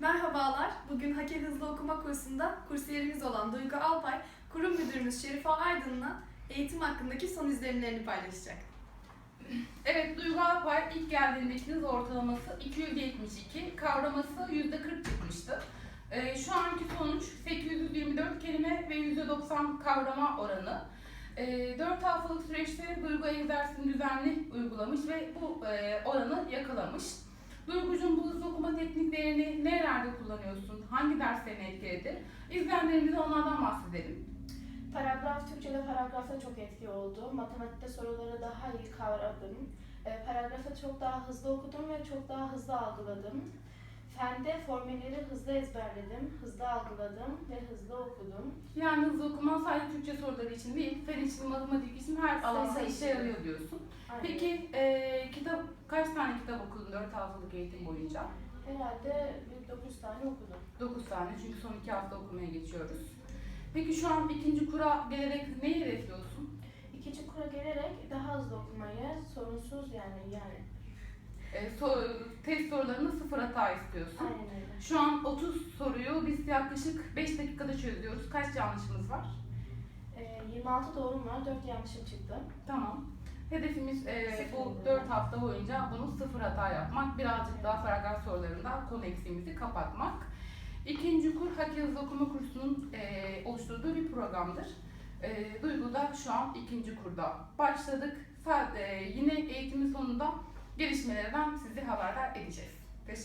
Merhabalar. Bugün Hake Hızlı Okuma kursunda kursiyerimiz olan Duygu Alpay, kurum müdürümüz Şerife Aydın'la eğitim hakkındaki son izlenimlerini paylaşacak. Evet, Duygu Alpay ilk geldiğinde ortalaması 272, kavraması %40 çıkmıştı. Ee, şu anki sonuç 824 kelime ve %90 kavrama oranı. Ee, 4 haftalık süreçte Duygu egzersizini düzenli uygulamış ve bu e, oranı yakalamış. Duygucuğum bu hızlı okuma tekniklerini nerelerde kullanıyorsun? Hangi derslerine etkiledi? İzleyenlerimize onlardan bahsedelim. Paragraf Türkçe'de paragrafta çok etki oldu. Matematikte soruları daha iyi kavradım. E, paragrafı çok daha hızlı okudum ve çok daha hızlı algıladım. Fende formülleri hızlı ezberledim, hızlı algıladım ve hızlı okudum. Yani hızlı okuma sadece Türkçe soruları için değil, fen için, matematik için her alanda işe yarıyor diyorsun. Aynen. Peki e, kitap kaç tane kitap okudun 4 haftalık eğitim boyunca? Herhalde bir 9 tane okudum. 9 tane çünkü son 2 hafta okumaya geçiyoruz. Peki şu an ikinci kura gelerek neyi hedefliyorsun? İkinci kura gelerek daha hızlı okumayı, sorunsuz yani yani. E, so- test sorularını sıfır hata istiyorsun. Aynen öyle. Şu an 30 soruyu biz yaklaşık 5 dakikada çözüyoruz. Kaç yanlışımız var? E, 26 doğrum var, 4 yanlışım çıktı. Tamam. Hedefimiz e, bu oldu. 4 hafta boyunca bunu sıfır hata yapmak, birazcık daha paragraf sorularında konu eksiğimizi kapatmak. İkinci kur Hak Yazılı Okuma Kursu'nun e, oluşturduğu bir programdır. E, Duygu da şu an ikinci kurda başladık. Sa- e, yine eğitimin sonunda gelişmelerden sizi haberdar edeceğiz. Teşekkür